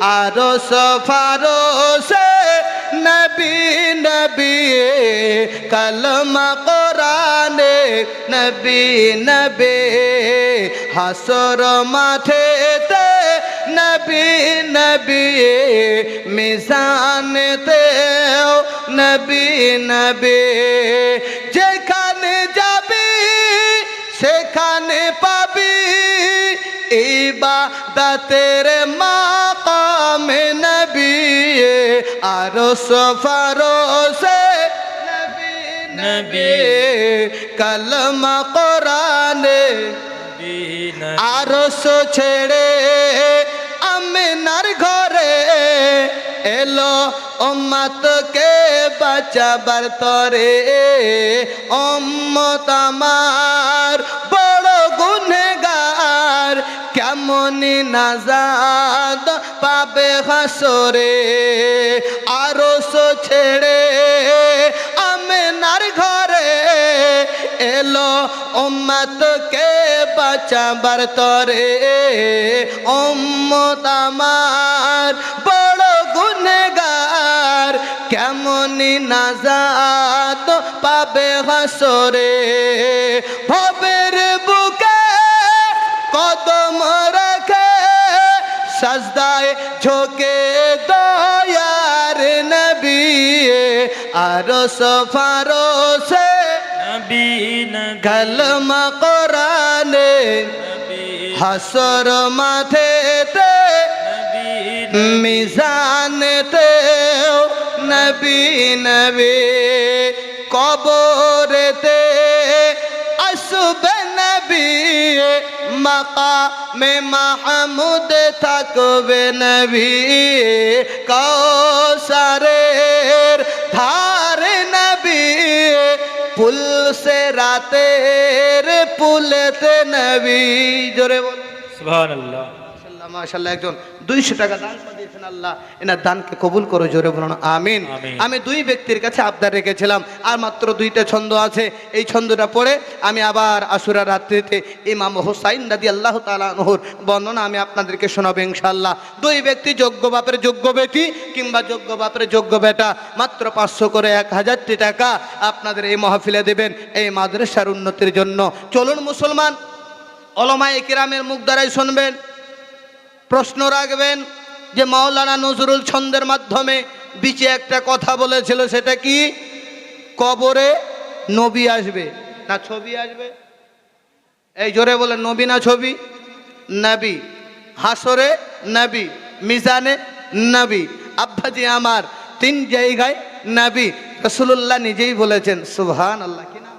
আরও সফারো নবী নবী কলমা কোরআনে, নবী নবী হাসর মাঠেতে, নবী নবী মিজানেতে নবী নবী যেখানে যাবি, সেখানে পাবি। ইবাদতের মাকামে আরও সফারোসে নবী কলমা কোরআনে আরস ছেড়ে আমিনার ঘরে এলো অম্মাতকে বাঁচাবার তরে। অম্মত আমার বড় গুনেগার কেমনি নাজাদ পাবে হাসরে, আরস ছেড়ে আমিনার ঘরে। এলো উম্মতকে বাঁচাবার তরে। উম্মত আমার বড় গুনেগার কেমনি নাজাত পাবে হাসরে। ভবের নবী নবী কলমা কোরআনে হাসর নবী মিজানেতে নবী নবী কবরেতে আসবে নবী মাকামে মাহমুদ থাকবে নবী কৌসারের নবী জোরে বল। সুবহানাল্লাহ। মাশাল্লাহ একজন দুইশো টাকা দান দিয়েছেন আল্লাহ। এনার দানকে কবুল করো জোরে বলুন আমিন। আমিন। আমি দুই ব্যক্তির কাছে আবদার রেখেছিলাম আর মাত্র দুইটা ছন্দ আছে। এই ছন্দটা পড়ে আমি আবার আসুরা রাত্রিতে ইমাম হোসাইন দাদি আল্লাহ তালানহুর বর্ণনা আমি আপনাদেরকে শোনাবো ইনশাল্লাহ দুই ব্যক্তি যোগ্য বাপের যোগ্য বেটি কিংবা যোগ্য বাপের যোগ্য বেটা মাত্র পাঁচশো করে এক হাজারটি টাকা আপনাদের এই মহফিলে দেবেন এই মাদ্রাসার উন্নতির জন্য। চলুন মুসলমান অলমায় কিরামের মুখ দ্বারাই শুনবেন। প্রশ্ন রাখবেন যে মাওলানা নজরুল ছন্দের মাধ্যমে বিচে একটা কথা বলেছিল, সেটা কি? কবরে নবী আসবে। না, ছবি আসবে? এই জোরে বলে নবী না ছবি? নবী। হাসরে নবী, মিজানে নবী। আব্বাজি আমার, তিন জায়গায় নবী। রসুল্লাহ নিজেই বলেছেন সুবহান আল্লাহ কি না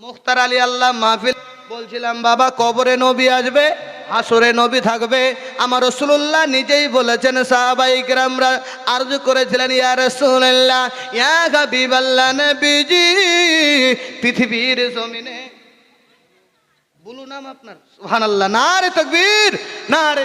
মুখতার আলী আল্লাহ মাহফিল বলছিলাম, বাবা, কবরে নবী আসবে? হাসরে নবী থাকবে। আমার রসুল্লাহ নিজেই বলেছেন সাহাবাই গ্রামরা আরজু করেছিলেন ইয়া রসুল্লাহ ইয়া হাবিবাল্লাহ নবীজি পৃথিবীর জমিনে। বলু নাম আপনার? সুবহানাল্লাহ না রে তকবীর না রে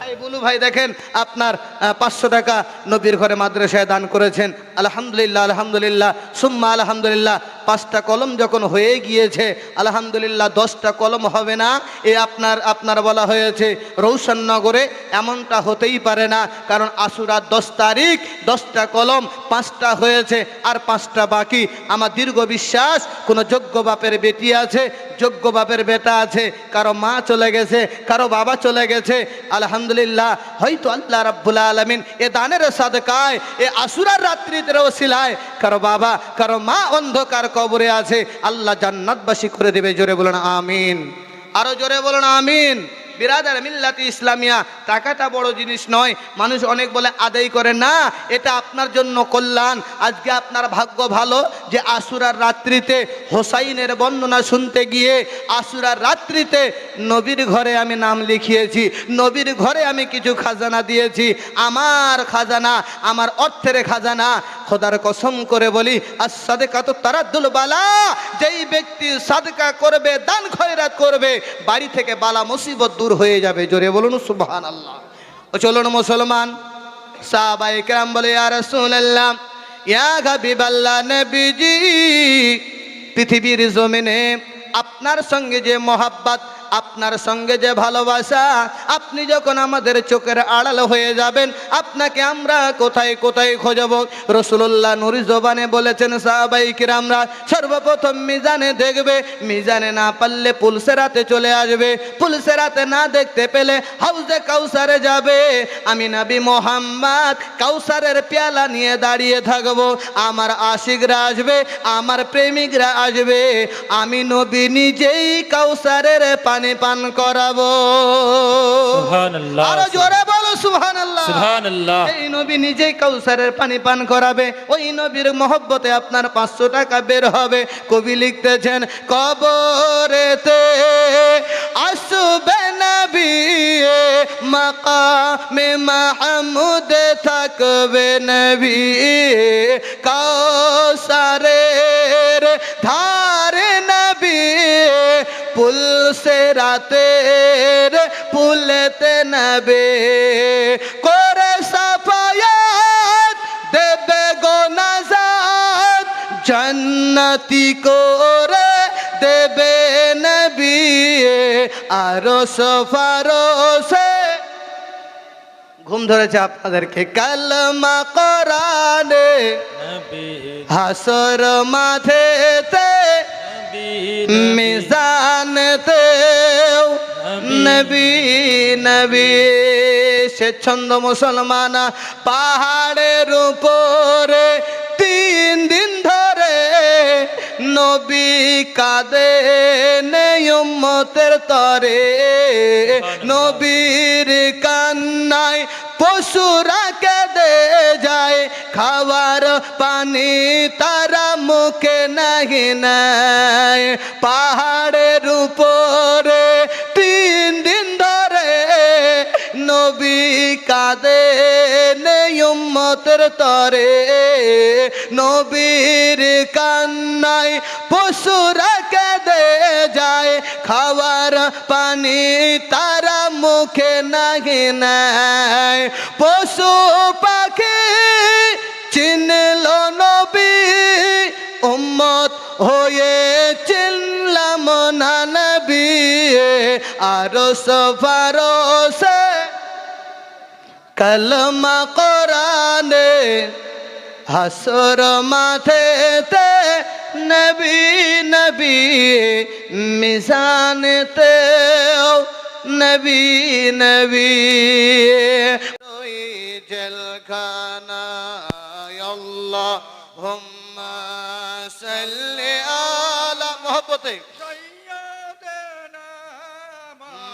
ভাই বলু ভাই দেখেন আপনার পাঁচশো টাকা নবীর ঘরে মাদ্রাসায় দান করেছেন। আলহামদুলিল্লাহ আলহামদুলিল্লাহ সুম্মা আলহামদুলিল্লাহ পাঁচটা কলম যখন হয়ে গিয়েছে, আলহামদুলিল্লাহ দশটা কলম হবে না। এ আপনার আপনার বলা হয়েছে রৌশননগরে এমনটা হতেই পারে না, কারণ আশুরার দশ তারিখ, দশটা কলম, পাঁচটা হয়েছে আর পাঁচটা বাকি। আমার দীর্ঘ বিশ্বাস, কোনো যোগ্য বাপের বেটি আছে, যোগ্য বাপের বেটা আছে, কারও মা চলে গেছে, কারও বাবা চলে গেছে, আলহামদুলিল্লাহ, হয়তো আল্লাহ রাব্বুল আলমিন এ দানের সাদকায়, এ আসুরার রাত্রিতে ওসিলায়, কারও বাবা, কারও মা অন্ধকার কবরে আছে আল্লাহ জান্নাতবাসী করে দেবে। জোরে বলুন আমিন। আরও জোরে বলুন আমিন। বিরাদার মিল্লাতি ইসলামিয়া, টাকাটা বড় জিনিস নয়। মানুষ অনেক বলে, আদায় করে না, এটা আপনার জন্য কল্যাণ। আজকে আপনার ভাগ্য ভালো যে আসুরার রাত্রিতে হোসাইনের বর্ণনা শুনতে গিয়ে আসুরার রাত্রিতে নবীর ঘরে আমি নাম লিখিয়েছি, নবীর ঘরে আমি কিছু খাজানা দিয়েছি। আমার খাজানা, আমার অর্থের খাজানা। খোদার কসম করে বলি আর সাদেকা তো তারাদ্দুল বালা, যেই ব্যক্তি সাদকা করবে, দান খয়রাত করবে, বাড়ি থেকে বালা মুসিবত দূর হয়ে যাবে। জোরে বলুন সুবহান আল্লাহ ও চলুন মুসলমান সাহাবা কেরাম বলে, ইয়া রাসূলুল্লাহ, ইয়া হাবিবাল্লাহ নবীজি, পৃথিবীর জমিনে আপনার সঙ্গে যে মহাব্বাত আপনার সঙ্গে যে ভালোবাসা, আপনি যখন আমাদের চোখের আড়াল হয়ে যাবেন, আপনাকে আমরা কোথায় কোথায় খোঁজব? রসুল্লাহ নুরি জবানে বলেছেন, সাহাবাই কিরামরা সর্বপ্রথম মিজানে দেখবে, মিজানে না পারলে পুলসেরাতে চলে আসবে। পুলসেরাতে না দেখতে পেলে হাউজে কাউসারে যাবে। আমি নবী মোহাম্মদ কাউসারের পেয়ালা নিয়ে দাঁড়িয়ে থাকব। আমার আশিকরা আসবে, আমার প্রেমিকরা আসবে। আমি নবী নিজেই কাউসারের পানি পান করাবো। আরও জোরে বলো সুবহানাল্লাহ। এই নবী নিজেই কাউসারের পানি পান করাবে ওই নবীর মহব্বতে আপনার পাঁচশো টাকা বের হবে কবি লিখতেছেন কবরেতে আসবে নবী মাকামে মাহমুদ থাকবে নবী কাউসারের ধারে সে রাতের পুলতে নবে করে সাফায়াত দেবে গো নাজাত জান্নাতি করে দেবে নবী আরও সফারসে ঘুম ধরেছে আপনাদেরকে কালমা কোরআনে নবী। হাসর মাথেতে নবী মিজানতে নবী নবী সে ছন্দ মুসলমান পাহাড়ের উপরে তিন দিন ধরে নবী কাঁদে নেয়মতের তরে। নবীর কান্নায় পশুরা কেঁদে যায় খাবার পানি তারা মুখে নাহি নাই। পাহাড়ের উপরে তিন দিন ধরে নবী কাঁদে নেয়মতের তরে। নবীর কান্নায় পশুরা কেঁদে যায় খাবার পানি তারা মুখে নাহি নাই। পশু আরও সফারসে কলমা কোরআনে, হাসর মাথেতে নবী নবী মিজানতে নবী নবী। জেলখানা আল্লাহ হুম্মা সাল্লি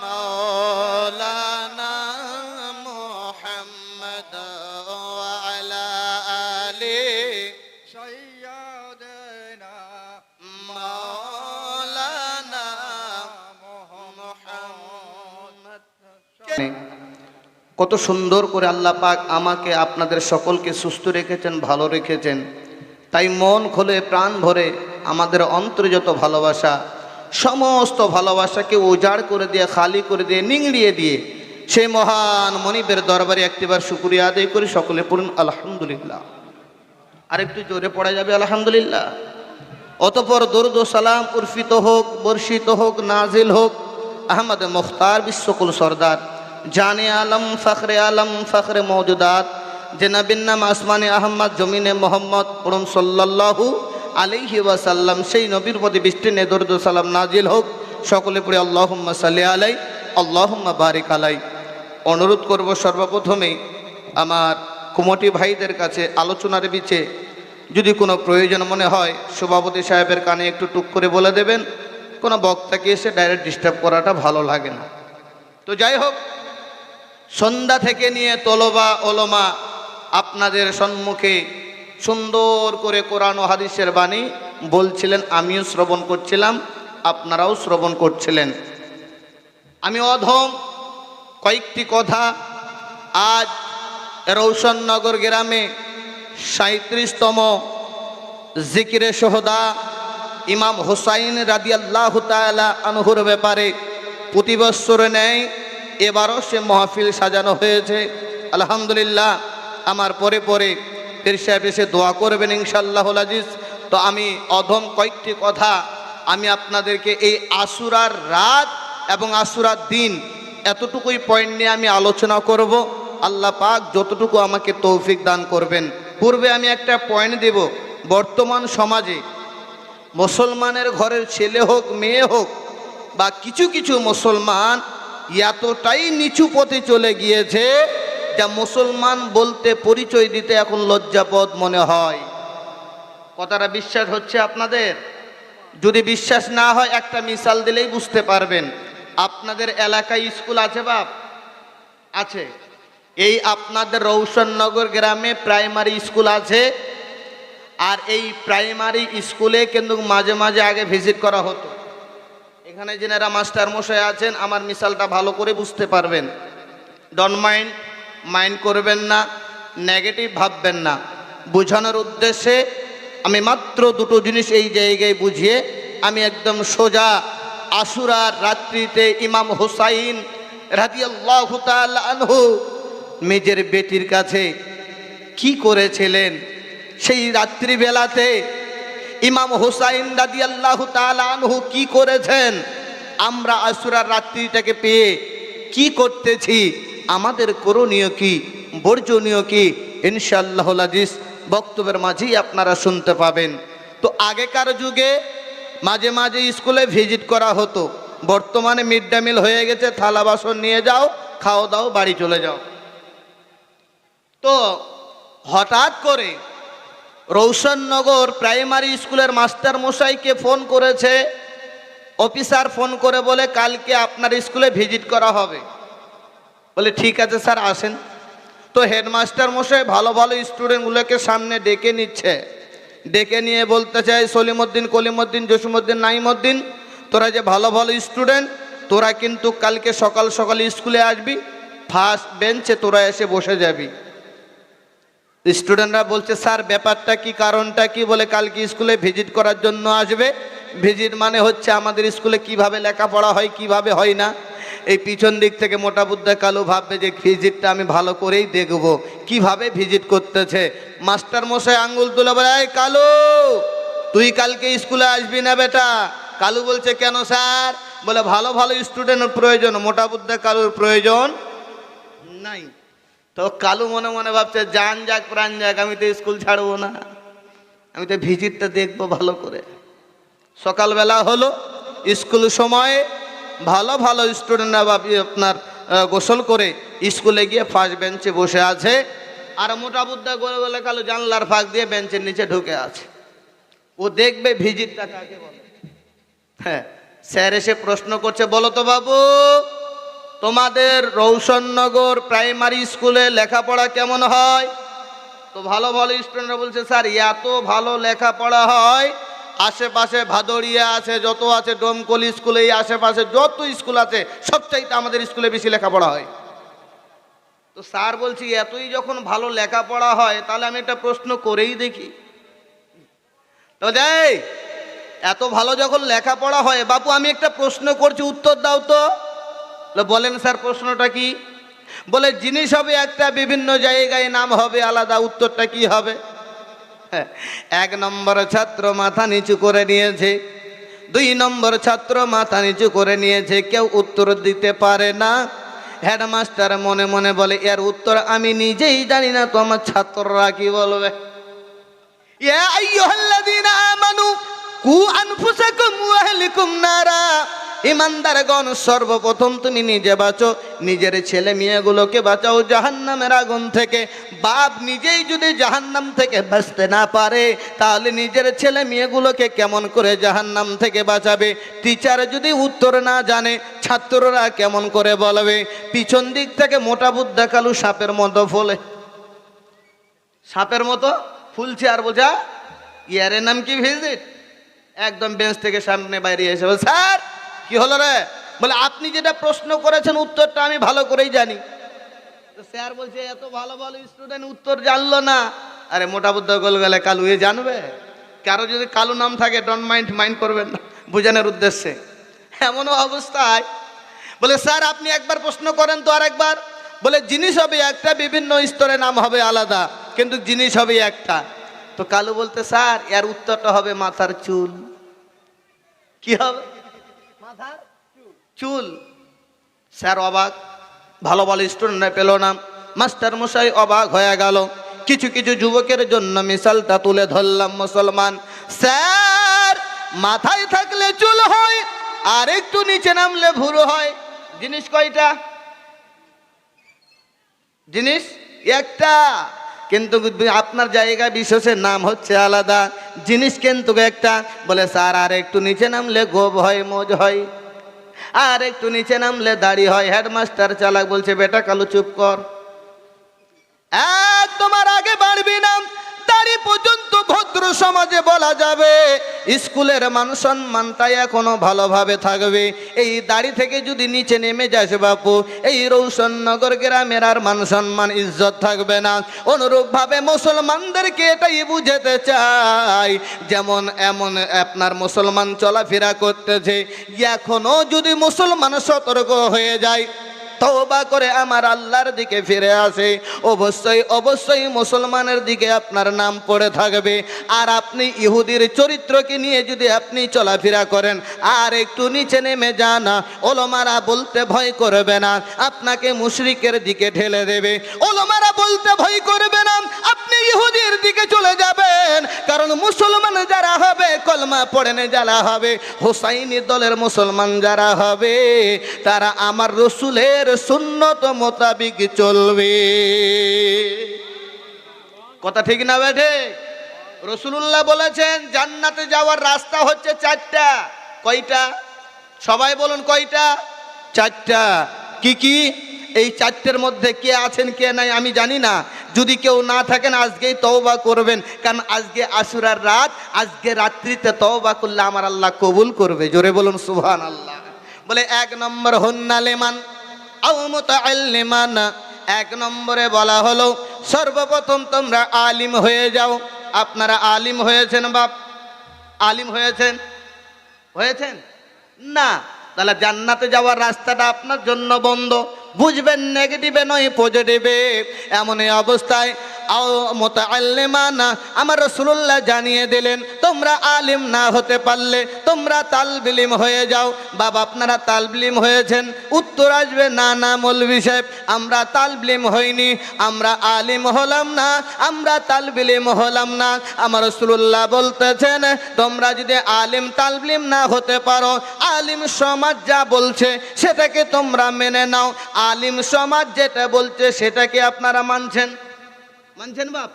مولانا محمد وعلى آله مولانا محمد কত সুন্দর করে আল্লাহ পাক আমাকে আপনাদের সকলকে সুস্থ রেখেছেন ভালো রেখেছেন তাই মন খোলে প্রাণ ভরে আমাদের অন্তরে যত ভালোবাসা সমস্ত ভালোবাসাকে উজাড় করে দিয়ে, খালি করে দিয়ে, নিংড়িয়ে দিয়ে সেই মহান মনিবের দরবারে একটিবার শুক্রিয়া আদায় করি, সকলে পড়ুন, আলহামদুলিল্লাহ। আরেকটু জোরে পড়া যাবে, আলহামদুলিল্লাহ। অতপর দরুদ সালাম উর্ফিত হোক, বর্ষিত হোক, নাজিল হোক, আহমদ মুখতার বিশ্বকুল সর্দার, জানে আলম, ফখরে আলম, ফখরে মৌজুদাত জেনাবিন নাম আসমানে আহমদ, জমিনে মোহাম্মদ, পড়ুন সাল্লাল্লাহু আলাইহি ওয়াসাল্লাম, সেই নবীর প্রতি বৃষ্টি সালাম নাজিল হোক। সকলে পড়ে, আল্লাহুম্মা সাল্লি আলাই, আল্লাহুম্মা বারিক আলাই। অনুরোধ করব সর্বপ্রথমেই আমার কুমটি ভাইদের কাছে আলোচনার বিচে যদি কোনো প্রয়োজন মনে হয়, সভাপতি সাহেবের কানে একটু টুক করে বলে দেবেন। কোনো বক্তাকে এসে ডাইরেক্ট ডিস্টার্ব করাটা ভালো লাগে না। তো যাই হোক, সন্ধ্যা থেকে নিয়ে তলবা ওলমা আপনাদের সম্মুখে সুন্দর করে কোরআন ও হাদিসের বাণী বলছিলেন, আমিও শ্রবণ করছিলাম, আপনারাও শ্রবণ করছিলেন। আমি অধম কয়েকটি কথা আজ রৌশননগর গ্রামে সাঁত্রিশতম জিকিরে সোহদা ইমাম হুসাইন রাদি আল্লাহ তালা আনহুর ব্যাপারে প্রতি বৎসরে নেয়, এবারও সে মহফিল সাজানো হয়েছে। আলহামদুলিল্লাহ, আমার পরে পরে পীর সাহেব এসে দোয়া করবেন ইনশাল্লাহ আজিজ। তো আমি অধম কয়েকটি কথা আমি আপনাদেরকে এই আসুরার রাত এবং আশুরার দিন এতটুকুই পয়েন্ট নিয়ে আমি আলোচনা করব। আল্লাহ পাক যতটুকু আমাকে তৌফিক দান করবেন। পূর্বে আমি একটা পয়েন্ট দেব। বর্তমান সমাজে মুসলমানের ঘরের ছেলে হোক, মেয়ে হোক বা কিছু কিছু মুসলমান এতটাই নিচু পথে চলে গিয়েছে যা মুসলমান বলতে পরিচয় দিতে এখন লজ্জাপদ মনে হয়। কথাটা বিশ্বাস হচ্ছে আপনাদের? যদি বিশ্বাস না হয়, একটা মিসাল দিলেই বুঝতে পারবেন। আপনাদের এলাকায় স্কুল আছে বাপ? আছে। এই আপনাদের রৌশননগর গ্রামে প্রাইমারি স্কুল আছে। আর এই প্রাইমারি স্কুলে কিন্তু মাঝে মাঝে আগে ভিজিট করা হতো। এখানে যেনারা মাস্টার মশাই আছেন, আমার মিসালটা ভালো করে বুঝতে পারবেন। ডন মাইন্ড মাইন্ড করবেন না, নেগেটিভ ভাববেন না। বোঝানোর উদ্দেশ্যে আমি মাত্র দুটো জিনিস এই জায়গায় বুঝিয়ে আমি একদম সোজা আশুরার রাত্রিতে ইমাম হুসাইন রাদিয়াল্লাহু আনহু মেজের বেটির কাছে কি করেছিলেন? সেই রাত্রিবেলাতে ইমাম হুসাইন রাদি আল্লাহ আনহু কি করেছেন? আমরা আসুরার রাত্রিটাকে পেয়ে কি করতেছি? আমাদের করণীয় কি, বর্জনীয় কি, ইনশাআল্লাহ আজিজ বক্তব্যের মাঝেই আপনারা শুনতে পাবেন। তো আগেকার যুগে মাঝে মাঝে স্কুলে ভিজিট করা হতো। বর্তমানে মিড ডে মিল হয়ে গেছে, থালা বাসন নিয়ে যাও খাও দাও, বাড়ি চলে যাও। তো হঠাৎ করে রৌশননগর প্রাইমারি স্কুলের মাস্টার মশাইকে ফোন করেছে, অফিসার ফোন করে বলে, কালকে আপনার স্কুলে ভিজিট করা হবে। বলে, ঠিক আছে স্যার, আসেন। তো হেডমাস্টার মশাই ভালো ভালো স্টুডেন্টগুলোকে সামনে ডেকে নিচ্ছে। ডেকে নিয়ে বলতে চাই সলিমুদ্দিন কলিমুদ্দিন জসিমুদ্দিন নাইমুদ্দিন তোরা যে ভালো ভালো স্টুডেন্ট, তোরা কিন্তু কালকে সকাল সকাল স্কুলে আসবি, ফার্স্ট বেঞ্চে তোরা এসে বসে যাবি। স্টুডেন্টরা বলছে, স্যার, ব্যাপারটা কি, কারণটা কি? বলে, কালকে স্কুলে ভিজিট করার জন্য আসবে। ভিজিট মানে হচ্ছে আমাদের স্কুলে কীভাবে লেখাপড়া হয়, কীভাবে হয় না। এই পিছন দিক থেকে মোটা বুদ্ধা কালো ভাববে যে ভিজিটটা আমি ভালো করেই দেখব। কীভাবে ভিজিট করতেছে? মাস্টার মশাই আঙ্গুল তুলে বলে কালো, তুই কালকে স্কুলে আসবি না বেটা? কালু বলছে, কেন স্যার? বলে, ভালো ভালো স্টুডেন্টের প্রয়োজন, মোটা বুদ্ধা কালুর প্রয়োজন নাই। তো কালু মনে মনে ভাবছে, যান যাক, প্রাণ যাক, আমি তো স্কুল ছাড়বো না। আমি তো ভিজিটটা দেখব ভালো করে। সকালবেলা হলো, স্কুল সময়ে ভালো ভালো স্টুডেন্টরা আপনার গোসল করে স্কুলে গিয়ে ফার্স্ট বেঞ্চে বসে আছে। আর মোটা বুদ্ধা করে বলে কালো জানলার ফাঁক দিয়ে বেঞ্চের নিচে ঢুকে আছে। ও দেখবে ভিজিটটা কাকে বলে? হ্যাঁ স্যার এসে প্রশ্ন করছে, বলো তো বাবু, তোমাদের রৌশননগর প্রাইমারি স্কুলে লেখাপড়া কেমন হয়? তো ভালো ভালো স্টুডেন্টরা বলছে, স্যার, এত ভালো লেখাপড়া হয় আশেপাশে ভাদড়িয়া আছে, যত আছে, ডোমকলি স্কুলে, এই আশেপাশে যত স্কুল আছে, সবচাইতে আমাদের স্কুলে বেশি লেখাপড়া হয়। তো স্যার বলছি, এতই যখন ভালো লেখাপড়া হয়, তাহলে আমি একটা প্রশ্ন করেই দেখি। তো যাই, এত ভালো যখন লেখাপড়া হয়, বাপু, আমি একটা প্রশ্ন করছি, উত্তর দাও তো। বলেন স্যার, প্রশ্নটা কি? বলে, জিনিস হবে একটা, বিভিন্ন জায়গায় নাম হবে আলাদা, উত্তরটা কি হবে? এক নম্বর ছাত্র মাথা নিচু করে নিয়েছে, দুই নম্বর ছাত্র মাথা নিচু করে নিয়েছে, কেউ উত্তর দিতে পারে না। হেডমাস্টার মনে মনে বলে, এর উত্তর আমি নিজেই জানি না তো আমার ছাত্ররা কি বলবে? কু আনফুসাকুম ওয়া নারা। ইমানদারগণ, সর্বপ্রথম তুমি নিজে বাঁচো। নিজের ছেলে মেয়েগুলোকে বাঁচাও জাহান্নামের আগুন থেকে। বাপ নিজেই যদি জাহান্নাম থেকে বাঁচতে না পারে, তাহলে নিজের ছেলে মেয়েগুলোকে কেমন করে জাহান্নাম থেকে বাঁচাবে? টিচার যদি উত্তর না জানে, ছাত্ররা কেমন করে বলবে? পিছন দিক থেকে মোটা বুদ্ধা কালু সাপের মতো ফলে। সাপের মতো ফুলছে আর বোঝা? ইয়ারের নাম কি ভিজিট একদম বেঞ্চ থেকে সামনে বাইরে এসে বলে, স্যার, কি হলো রে? বলে, আপনি যেটা প্রশ্ন করেছেন উত্তরটা আমি ভালো করেই জানি। তো স্যার বলছে, এত ভালো ভালো স্টুডেন্ট উত্তর জানলো না। আরে, মোটা বুদ্ধ গোল গেলে কালু, এ জানবে? কারও যদি কালু নাম থাকে ডন মাইন্ড মাইন্ড করবেন না, বোঝানোর উদ্দেশ্যে। এমন অবস্থায় বলে, স্যার, আপনি একবার প্রশ্ন করেন তো আরেকবার। বলে, জিনিস হবে একটা, বিভিন্ন স্তরে নাম হবে আলাদা, কিন্তু জিনিস হবে একটা। তো কালু বলতে স্যার এর উত্তরটা হবে মাথার চুল। কি হবে? মাথার চুল। স্যার অবাক ভালো ভালো স্টুডেন্টরা পেল না। মাস্টার মশাই অবাক হয়ে গেল। কিছু কিছু যুবকের জন্য মিশালটা তুলে ধরলাম মুসলমান। স্যার মাথায় থাকলে চুল হয় আর একটু নিচে নামলে ভুরু হয়। জিনিস কয়টা? জিনিস একটা। কিন্তু আপনার জায়গা বিশেষের নাম হচ্ছে আলাদা। জিনিস কিন্তু একটা, বলে, স্যার, আর একটু নিচে নামলে গোব হয়, মোজ হয়। আর একটু নিচে নামলে দাড়ি হয়। হেডমাস্টার চালাক বলছে, বেটা কালো, চুপ কর। তোমার আগে বাড়বি না। দাড়ি পর্যন্ত ভদ্র সমাজে বলা যাবে, স্কুলের মান সম্মানটাই এখনও ভালোভাবে থাকবে। এই দাড়ি থেকে যদি নিচে নেমে যাস বাপু, এই রৌশননগর গ্রামের আর মান সম্মান ইজ্জত থাকবে না। অনুরূপভাবে মুসলমানদেরকে এটাই বুঝাতে চাই, যেমন এমন আপনার মুসলমান চলাফেরা করতেছে, এখনও যদি মুসলমান সতর্ক হয়ে যায় তওবা করে আমার আল্লাহর দিকে ফিরে আসে। অবশ্যই অবশ্যই মুসলমানের দিকে আপনার নাম পড়ে থাকবে। আর আপনি ইহুদির চরিত্রকে নিয়ে যদি আপনি চলাফেরা করেন, আর একটু নিচে নেমে যান ওলমারা বলতে ভয় করবে না, আপনাকে মুশরিকের দিকে ঠেলে দেবে। ওলমারা বলতে ভয় করবে না, আপনি ইহুদির দিকে চলে যাবেন, কারণ মুসলমান যারা হবে, কলমা পড়েন যারা হবে, হোসাইনি দলের মুসলমান যারা হবে, তারা আমার রসুলের সুন্নত মোতাবিক চলবে। কথা ঠিক না বেঠে রসুল্লাহ বলেছেন, জান্নাতে যাওয়ার রাস্তা হচ্ছে চারটা। কয়টা? সবাই বলুন কয়টা? চারটা। কি কি? এই চারটের মধ্যে কে আছেন, কে নাই, আমি জানি না। যদি কেউ না থাকেন, আজকেই তওবা করবেন। কারণ আজকে আশুরার রাত, আজকে রাত্রিতে তওবা করলে আমার আল্লাহ কবুল করবে। জোরে বলুন সুবহান আল্লাহ বলে, এক নম্বর হন্নালেমান। আউমতাল্লিমান এক নম্বরে বলা হলো, সর্বপ্রথম তোমরা আলিম হয়ে যাও। আপনারা আলিম হয়েছেন বাপ? আলিম হয়েছেন? হয়েছেন? না। তাহলে জান্নাতে যাওয়ার রাস্তাটা আপনার জন্য বন্ধ। বুঝবেন নেগেটিভে নয় পজিটিভে এমন অবস্থায় আমার রসুল্লাহ জানিয়ে দিলেন, তোমরা আলিম না হতে পারলে তোমরা তালবিলিম হয়ে যাও। বাবা, আপনারা তালবিলিম হয়েছেন? উত্তর আসবে, না না মৌলবি সাহেব, আমরা তালবিলিম হইনি, আমরা আলিম হলাম না, আমরা তালবিলিম হলাম না। আমার রসুল্লাহ বলতেছেন, তোমরা যদি আলিম তালবিলিম না হতে পারো, আলিম সমাজ যা বলছে, সেটাকে তোমরা মেনে নাও। আলিম সমাজ যেটা বলছে সেটাকে আপনারা মানছেন? মানছেন বাপ?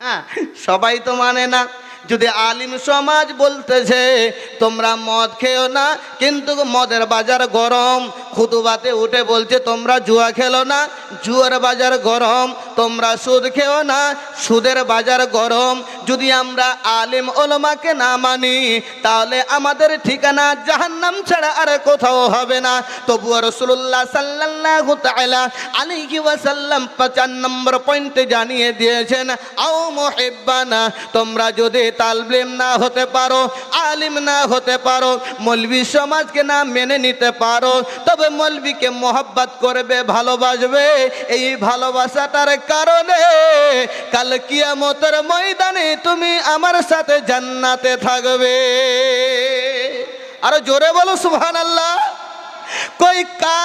হ্যাঁ সবাই তো মানে না। যদি আলিম সমাজ বলতেছে, তোমরা মদ খেও না, কিন্তু মদের বাজার গরম। খুতুবাতে উঠে বলছে, তোমরা জুয়া খেলো না, জুয়ার বাজার গরম, তোমরা সুদ খেও না, সুদের বাজার গরম। যদি আমরা আলিম ওলমাকে না মানি, তাহলে আমাদের ঠিকানা জাহান্নাম ছাড়া আর কোথাও হবে না। তবুও রসুল্লাহ তাআলা আলাইহি ওয়াসাল্লাম পাঁচান নম্বর পয়েন্টে জানিয়ে দিয়েছেন, আও মুহিব্বানা, তোমরা যদি তালবিম না হতে পারো, আলিম না হতে পারো, মৌলবি সমাজকে না মেনে নিতে পারো, তবে মৌলবিকে মোহাব্বত করবে, ভালোবাসবে। এই ভালোবাসাটার কারণে কাল কিয়ামতের ময়দানে তুমি আমার সাথে জান্নাতে থাকবে। আরও জোরে বলো, সুবহানাল্লাহ। কই কা